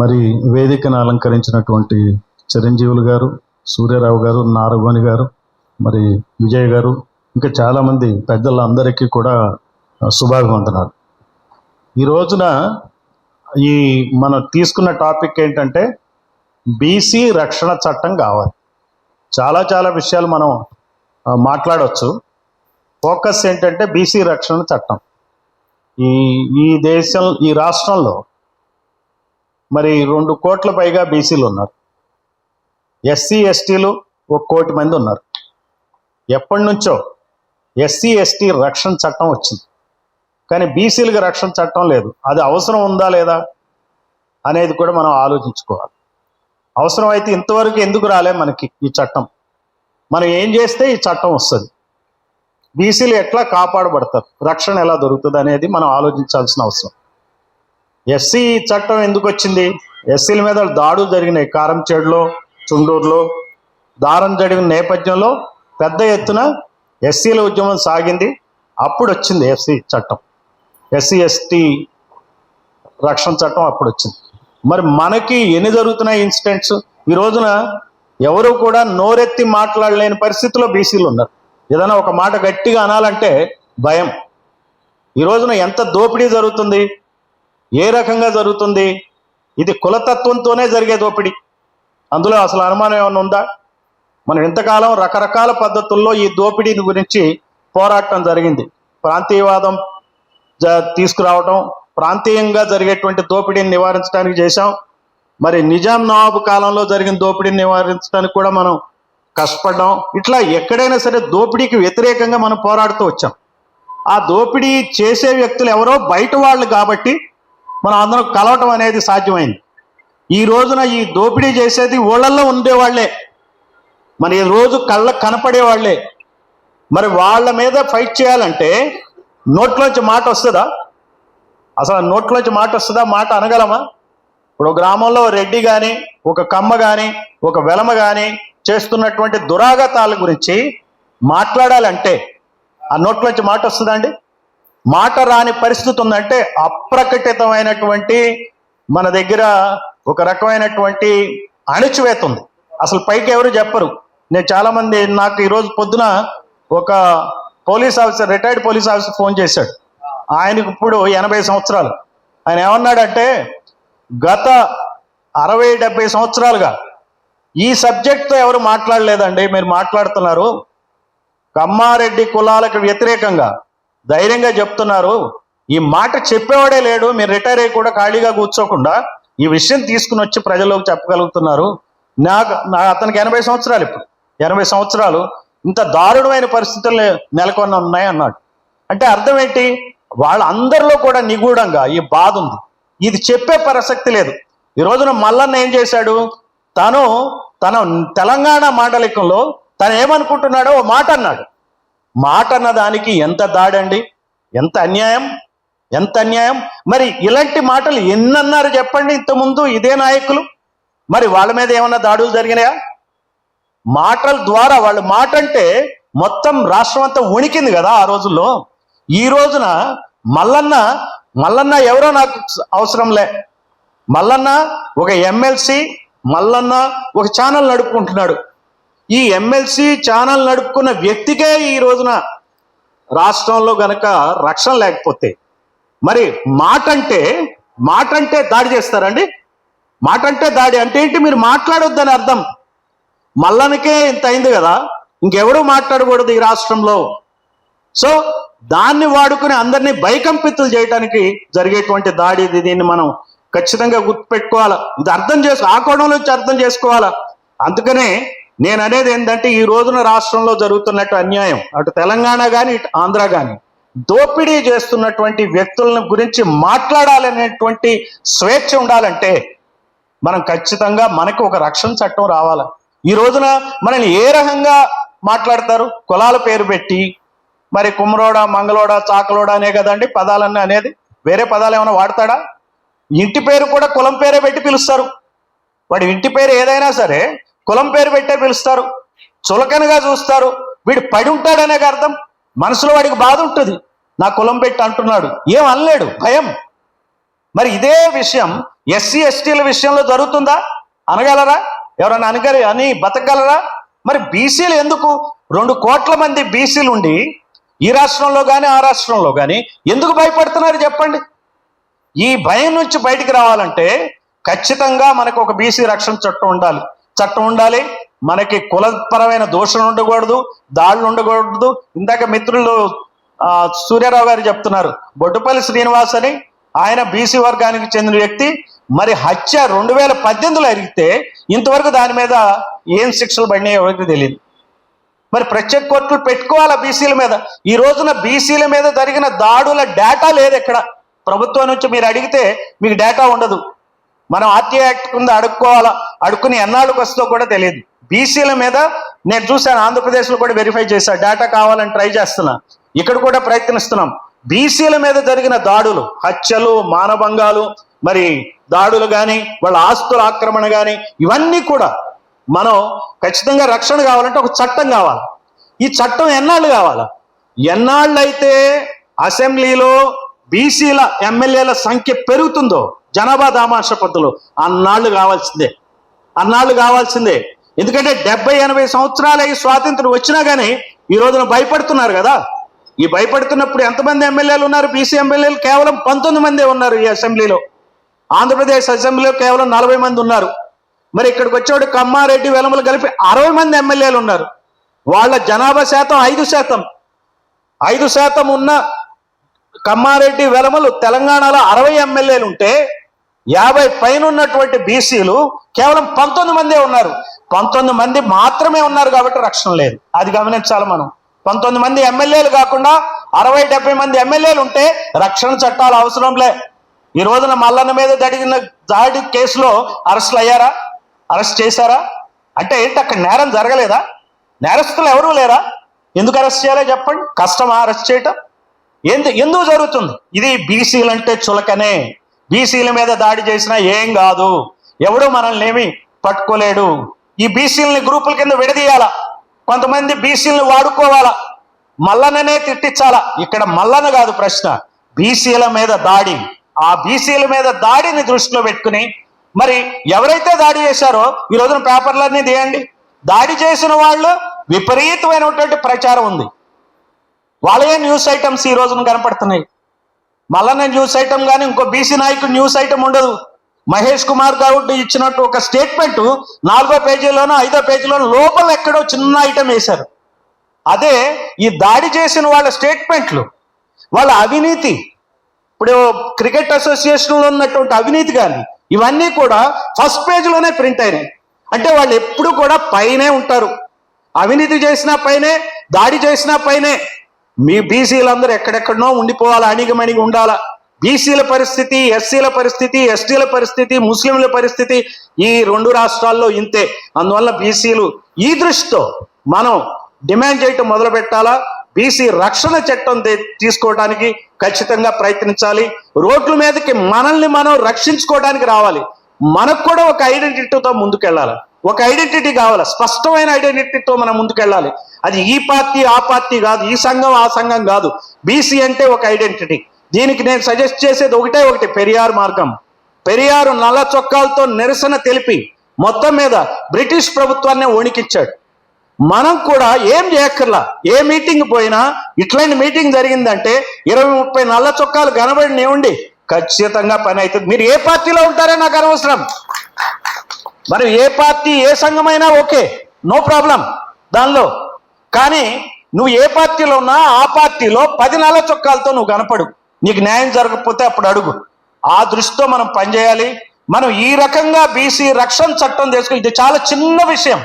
మరి వేదికను అలంకరించినటువంటి చిరంజీవులు గారు సూర్యరావు గారు నారగోని గారు మరి విజయ్ గారు ఇంకా చాలామంది పెద్దలందరికీ కూడా శుభాభివందనాలు. ఈ రోజున ఈ మనం తీసుకున్న టాపిక్ ఏంటంటే బీసీ రక్షణ చట్టం కావాలి. చాలా చాలా విషయాలు మనం మాట్లాడవచ్చు ఫోకస్ ఏంటంటే బీసీ రక్షణ చట్టం. ఈ ఈ దేశం ఈ రాష్ట్రంలో మరి రెండు కోట్ల పైగా బీసీలు ఉన్నారు. ఎస్సీ ఎస్టీలు ఒక కోటి మంది ఉన్నారు. ఎప్పటి నుంచో ఎస్సీ ఎస్టీ రక్షణ చట్టం వచ్చింది. కానీ బీసీలకు రక్షణ చట్టం లేదు. అది అవసరం ఉందా లేదా అనేది కూడా మనం ఆలోచించుకోవాలి. అవసరం అయితే ఇంతవరకు ఎందుకు రాలే మనకి ఈ చట్టం? మనం ఏం చేస్తే ఈ చట్టం వస్తుంది? బీసీలు ఎట్లా కాపాడబడతారు? రక్షణ ఎలా దొరుకుతుంది అనేది మనం ఆలోచించాల్సిన అవసరం. ఎస్సీ చట్టం ఎందుకు వచ్చింది? ఎస్సీల మీద దాడులు జరిగినాయి కారంచేడులో చుండూరులో. దారం జరిగిన నేపథ్యంలో పెద్ద ఎత్తున ఎస్సీల ఉద్యమం సాగింది. అప్పుడు వచ్చింది ఎస్సీ చట్టం. ఎస్సీ ఎస్టీ రక్షణ చట్టం అప్పుడు వచ్చింది. మరి మనకి ఎన్ని జరుగుతున్నాయి ఇన్సిడెంట్స్? ఈ రోజున ఎవరు కూడా నోరెత్తి మాట్లాడలేని పరిస్థితిలో బీసీలు ఉన్నారు. ఏదైనా ఒక మాట గట్టిగా అనాలంటే భయం. ఈ రోజున ఎంత దోపిడీ జరుగుతుంది? ఏ రకంగా జరుగుతుంది? ఇది కులతత్వంతోనే జరిగే దోపిడీ. అందులో అసలు అనుమానం ఏమైనా ఉందా? మనం ఇంతకాలం రకరకాల పద్ధతుల్లో ఈ దోపిడీని గురించి పోరాటం జరిగింది. ప్రాంతీయవాదం జ- తీసుకురావటం ప్రాంతీయంగా జరిగేటువంటి దోపిడీని నివారించడానికి చేశాం. మరి నిజాం నవాబు కాలంలో జరిగిన దోపిడీని నివారించడానికి కూడా మనం కష్టపడడం. ఇట్లా ఎక్కడైనా సరే దోపిడీకి వ్యతిరేకంగా మనం పోరాడుతూ వచ్చాం. ఆ దోపిడీ చేసే వ్యక్తులు ఎవరో బయట వాళ్ళు కాబట్టి మనం అందరం కలవటం అనేది సాధ్యమైంది. ఈ రోజున ఈ దోపిడీ చేసేది ఊళ్ళల్లో ఉండేవాళ్ళే. మరి ఈ రోజు కళ్ళకు కనపడే వాళ్ళే మరి వాళ్ళ మీద ఫైట్ చేయాలంటే నోట్లోంచి మాట వస్తుందా? అసలు నోట్లోంచి మాట వస్తుందా? మాట అనగలమా? ఇప్పుడు గ్రామంలో రెడ్డి కానీ ఒక కమ్మ కానీ ఒక వెలమ కానీ చేస్తున్నటువంటి దురాగతాల గురించి మాట్లాడాలంటే ఆ నోట్లోంచి మాట వస్తుందండి మాట రాని పరిస్థితి ఉందంటే అప్రకటితమైనటువంటి మన దగ్గర ఒక రకమైనటువంటి అణిచివేత ఉంది. అసలు పైకి ఎవరు చెప్పరు. నేను చాలామంది నాకు ఈరోజు పొద్దున ఒక police officer retired police officer phone చేశాడు. ఆయనకు ఇప్పుడు ఎనభై సంవత్సరాలు. ఆయన ఏమన్నాడంటే గత అరవై డెబ్బై సంవత్సరాలుగా ఈ సబ్జెక్ట్తో ఎవరు మాట్లాడలేదండి మీరు మాట్లాడుతున్నారు. కమ్మారెడ్డి కులాలకు వ్యతిరేకంగా ధైర్యంగా చెప్తున్నారు. ఈ మాట చెప్పేవాడే లేడు మీరు రిటైర్ అయ్యి కూడా ఖాళీగా కూర్చోకుండా ఈ విషయం తీసుకుని వచ్చి ప్రజల్లోకి చెప్పగలుగుతున్నారు. నాకు నా అతనికి ఎనభై సంవత్సరాలు ఇప్పుడు. ఎనభై సంవత్సరాలు ఇంత దారుణమైన పరిస్థితులు నెలకొని ఉన్నాయి అన్నాడు. అంటే అర్థం ఏంటి? వాళ్ళందరిలో కూడా నిగూఢంగా ఈ బాధ ఉంది. ఇది చెప్పే ప్రసక్తి లేదు. ఈ రోజున మల్లన్న ఏం చేశాడు? తను తన తెలంగాణ మాండలికంలో తను ఏమనుకుంటున్నాడో ఓ మాట అన్నాడు. మాట అన్న దానికి ఎంత దాడండి? ఎంత అన్యాయం? ఎంత అన్యాయం? మరి ఇలాంటి మాటలు ఎన్నన్నారు చెప్పండి ఇంతకుముందు ఇదే నాయకులు? మరి వాళ్ళ మీద ఏమన్నా దాడులు జరిగినాయా? మాటల ద్వారా వాళ్ళు మాట అంటే మొత్తం రాష్ట్రం అంతా ఉనికింది కదా ఆ రోజుల్లో. ఈ రోజున మల్లన్న మల్లన్న ఎవరో నాకు అవసరం లే. మల్లన్న ఒక ఎమ్మెల్సీ మల్లన్న ఒక ఛానల్ నడుపుకుంటున్నాడు. ఈ ఎమ్మెల్సీ ఛానల్ నడుపుకున్న వ్యక్తికే ఈ రోజున రాష్ట్రంలో గనక రక్షణ లేకపోతే మరి మాట అంటే మాట అంటే దాడి చేస్తారండి? మాట అంటే దాడి అంటే ఏంటి? మీరు మాట్లాడొద్దని అర్థం. మల్లనకే ఇంత అయింది కదా ఇంకెవడూ మాట్లాడకూడదు ఈ రాష్ట్రంలో. సో దాన్ని వాడుకుని అందరినీ భయకంపితులు చేయడానికి జరిగేటువంటి దాడి ఇది దీన్ని మనం ఖచ్చితంగా గుర్తుపెట్టుకోవాలా. ఇది అర్థం చేసుకో ఆ కోణంలో అర్థం చేసుకోవాలా. అందుకనే నేను అనేది ఏంటంటే ఈ రోజున రాష్ట్రంలో జరుగుతున్నట్టు అన్యాయం. అటు తెలంగాణ కానీ ఇటు ఆంధ్ర కానీ దోపిడీ చేస్తున్నటువంటి వ్యక్తుల గురించి మాట్లాడాలనేటువంటి స్వేచ్ఛ ఉండాలంటే మనం ఖచ్చితంగా మనకు ఒక రక్షణ చట్టం రావాలి. ఈ రోజున మనల్ని ఏ రకంగా మాట్లాడతారు? కులాల పేరు పెట్టి మరి కుమ్మరోడ మంగళోడ చాకలోడ అనే కదండి పదాలన్నీ అనేది. వేరే పదాలు ఏమైనా వాడతాడా? ఇంటి పేరు కూడా కులం పేరే పెట్టి పిలుస్తారు. వాడి ఇంటి పేరు ఏదైనా సరే కులం పేరు పెట్టే పిలుస్తారు. చులకనగా చూస్తారు. వీడు పడి ఉంటాడనే అర్థం. మనసులో వాడికి బాధ ఉంటుంది. నా కులం పెట్టి అంటున్నాడు. ఏం అనలేడు. భయం. మరి ఇదే విషయం ఎస్సీ ఎస్టీల విషయంలో జరుగుతుందా? అనగలరా? ఎవరన్నా అనగలి అని బతకగలరా? మరి బీసీలు ఎందుకు? రెండు కోట్ల మంది బీసీలు ఉండి ఈ రాష్ట్రంలో కానీ ఆ రాష్ట్రంలో కానీ ఎందుకు భయపడుతున్నారు చెప్పండి. ఈ భయం నుంచి బయటికి రావాలంటే ఖచ్చితంగా మనకు ఒక బీసీ రక్షణ చట్టం ఉండాలి. చట్టం ఉండాలి. మనకి కులపరమైన దోషం ఉండకూడదు దాడులు ఉండకూడదు. ఇందాక మిత్రులు సూర్యారావు గారు చెప్తున్నారు బొడ్డుపల్లి శ్రీనివాస్ అని ఆయన బీసీ వర్గానికి చెందిన వ్యక్తి మరి హత్య రెండు వేల పద్దెనిమిదిలో అరిగితే ఇంతవరకు దాని మీద ఏం శిక్షలు పడినాయో ఎవరికి తెలియదు. మరి ప్రత్యేక కోర్టులు పెట్టుకోవాలా బీసీల మీద? ఈ రోజున బీసీల మీద జరిగిన దాడుల డేటా లేదు ఎక్కడ. ప్రభుత్వం నుంచి మీరు అడిగితే మీకు డేటా ఉండదు. మనం ఆర్టీఐ యాక్ట్ కింద అడుక్కోవాలా అడుక్కుని ఎన్నాళ్ళకి వస్తుందో కూడా తెలియదు. బీసీల మీద నేను చూశాను ఆంధ్రప్రదేశ్లో కూడా వెరిఫై చేశాను డేటా కావాలని ట్రై చేస్తున్నా. ఇక్కడ కూడా ప్రయత్నిస్తున్నాం. బీసీల మీద జరిగిన దాడులు హత్యలు మానభంగాలు మరి దాడులు కానీ వాళ్ళ ఆస్తుల ఆక్రమణ కానీ ఇవన్నీ కూడా మనం ఖచ్చితంగా రక్షణ కావాలంటే ఒక చట్టం కావాలి. ఈ చట్టం ఎన్నాళ్ళు కావాలా? ఎన్నాళ్ళైతే అసెంబ్లీలో బీసీల ఎమ్మెల్యేల సంఖ్య పెరుగుతుందో జనాభా దామాష పద్ధతులు అన్నాళ్ళు కావాల్సిందే. అన్నాళ్ళు కావాల్సిందే. ఎందుకంటే డెబ్బై ఎనభై సంవత్సరాలు ఈ స్వాతంత్రం వచ్చినా కానీ ఈ రోజున భయపడుతున్నారు కదా. ఈ భయపడుతున్నప్పుడు ఎంతమంది ఎమ్మెల్యేలు ఉన్నారు? బీసీ ఎమ్మెల్యేలు కేవలం పంతొమ్మిది మందే ఉన్నారు ఈ అసెంబ్లీలో. ఆంధ్రప్రదేశ్ అసెంబ్లీలో కేవలం నలభై మంది ఉన్నారు. మరి ఇక్కడికి వచ్చేవాడు కమ్మారెడ్డి వెలమలు కలిపి అరవై మంది ఎమ్మెల్యేలు ఉన్నారు. వాళ్ళ జనాభా శాతం ఐదు శాతం. ఐదు శాతం ఉన్న కమ్మారెడ్డి వెలమలు తెలంగాణలో అరవై ఎమ్మెల్యేలు ఉంటే యాభై పైన ఉన్నటువంటి బీసీలు కేవలం పంతొమ్మిది మందే ఉన్నారు. పంతొమ్మిది మంది మాత్రమే ఉన్నారు కాబట్టి రక్షణ లేదు. అది గమనించాలి మనం. పంతొమ్మిది మంది ఎమ్మెల్యేలు కాకుండా అరవై డెబ్బై మంది ఎమ్మెల్యేలు ఉంటే రక్షణ చట్టాలు అవసరం లే. ఈ రోజున మల్లన్న మీద జరిగిన దాడి కేసులో అరెస్టులు అయ్యారా? అరెస్ట్ చేశారా? అంటే ఏంటి అక్కడ నేరం జరగలేదా? నేరస్తులు ఎవరూ లేరా? ఎందుకు అరెస్ట్ చేయాలో చెప్పండి. కష్టమా అరెస్ట్ చేయటం? ఎందు ఎందుకు జరుగుతుంది? ఇది బీసీలు అంటే చులకనే. బీసీల మీద దాడి చేసినా ఏం కాదు. ఎవడు మనల్ని ఏమి పట్టుకోలేడు. ఈ బీసీలని గ్రూపుల కింద విడదీయాలా? కొంతమంది బీసీలను వాడుకోవాలా? మల్లననే తిట్టించాలా? ఇక్కడ మల్లన కాదు ప్రశ్న. బీసీల మీద దాడి. ఆ బీసీల మీద దాడిని దృష్టిలో పెట్టుకుని మరి ఎవరైతే దాడి చేశారో ఈ రోజున పేపర్లన్నీ తీయండి. దాడి చేసిన వాళ్ళు విపరీతమైనటువంటి ప్రచారం ఉంది. వాళ్ళే న్యూస్ ఐటమ్స్ ఈ రోజున కనపడుతున్నాయి. మళ్ళా న్యూస్ ఐటమ్ కానీ ఇంకో బీసీ నాయకుడు న్యూస్ ఐటమ్ ఉండదు. మహేష్ కుమార్ గౌడ్ ఇచ్చినట్టు ఒక స్టేట్మెంట్ నాలుగో పేజీలోనో ఐదో పేజీలోనో లోపల ఎక్కడో చిన్న ఐటమ్ వేశారు. అదే ఈ దాడి చేసిన వాళ్ళ స్టేట్మెంట్లు వాళ్ళ అవినీతి. ఇప్పుడు క్రికెట్ అసోసియేషన్లో ఉన్నటువంటి అవినీతి కానీ ఇవన్నీ కూడా ఫస్ట్ పేజీలోనే ప్రింట్ అయినాయి. అంటే వాళ్ళు ఎప్పుడు కూడా పైనే ఉంటారు. అవినీతి చేసినా పైనే దాడి చేసినా పైనే. మీ బీసీలందరూ ఎక్కడెక్కడనో ఉండిపోవాలా అణిగమణిగి ఉండాలా? బీసీల పరిస్థితి ఎస్సీల పరిస్థితి ఎస్టీల పరిస్థితి ముస్లింల పరిస్థితి ఈ రెండు రాష్ట్రాల్లో ఇంతే. అందువల్ల బీసీలు ఈ దృష్టితో మనం డిమాండ్ చేయటం మొదలు పెట్టాలా బీసీ రక్షణ చట్టం తీసుకోవడానికి ఖచ్చితంగా ప్రయత్నించాలి. రోడ్ల మీదకి మనల్ని మనం రక్షించుకోవడానికి రావాలి. మనకు కూడా ఒక ఐడెంటిటీతో ముందుకెళ్ళాలి. ఒక ఐడెంటిటీ కావాలి? స్పష్టమైన ఐడెంటిటీతో మనం ముందుకెళ్ళాలి. అది ఈ పార్టీ ఆ పార్టీ కాదు ఈ సంఘం ఆ సంఘం కాదు. బీసీ అంటే ఒక ఐడెంటిటీ. దీనికి నేను సజెస్ట్ చేసేది ఒకటే ఒకటి పెరియార్ మార్గం. పెరియారు నల్ల చొక్కాలతో నిరసన తెలిపి మొత్తం మీద బ్రిటిష్ ప్రభుత్వాన్ని వణికిచ్చాడు మనం కూడా ఏం చేయక్కర్లా? ఏ మీటింగ్ పోయినా ఇట్లాంటి మీటింగ్ జరిగిందంటే ఇరవై ముప్పై నల్ల చొక్కాలు కనబడినివ్వండి ఖచ్చితంగా పని అవుతుంది మీరు ఏ పార్టీలో ఉంటారో నాకు అనవసరం. మరి ఏ పార్టీ ఏ సంఘమైనా ఓకే నో ప్రాబ్లం. దానిలో కానీ నువ్వు ఏ పార్టీలో ఉన్నా ఆ పార్టీలో పది నెలల చొక్కాలతో నువ్వు కనపడు. నీకు న్యాయం జరగకపోతే అప్పుడు అడుగు. ఆ దృష్టితో మనం పనిచేయాలి. మనం ఈ రకంగా బీసీ రక్షణ చట్టం తీసుకుని ఇది చాలా చిన్న విషయం.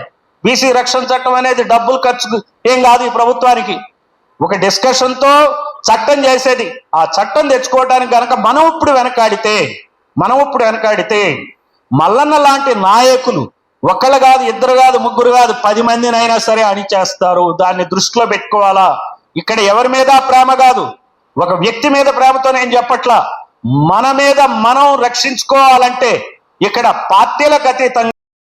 బీసీ రక్షణ చట్టం అనేది డబ్బులు ఖర్చు ఏం కాదు ఈ ప్రభుత్వానికి. ఒక డిస్కషన్తో చట్టం చేసేది. ఆ చట్టం తెచ్చుకోవడానికి కనుక మనం ఇప్పుడు వెనకాడితే మనం ఇప్పుడు వెనకాడితే మల్లన్న లాంటి నాయకులు ఒకళ్ళు కాదు ఇద్దరు కాదు ముగ్గురు కాదు పది మందినైనా సరే అణిచేస్తారు. దాన్ని దృష్టిలో పెట్టుకోవాలా? ఇక్కడ ఎవరి మీద ప్రేమ కాదు? ఒక వ్యక్తి మీద ప్రేమతో నేను చెప్పట్లా. మన మీద మనం రక్షించుకోవాలంటే ఇక్కడ పార్టీలకు అతీతంగా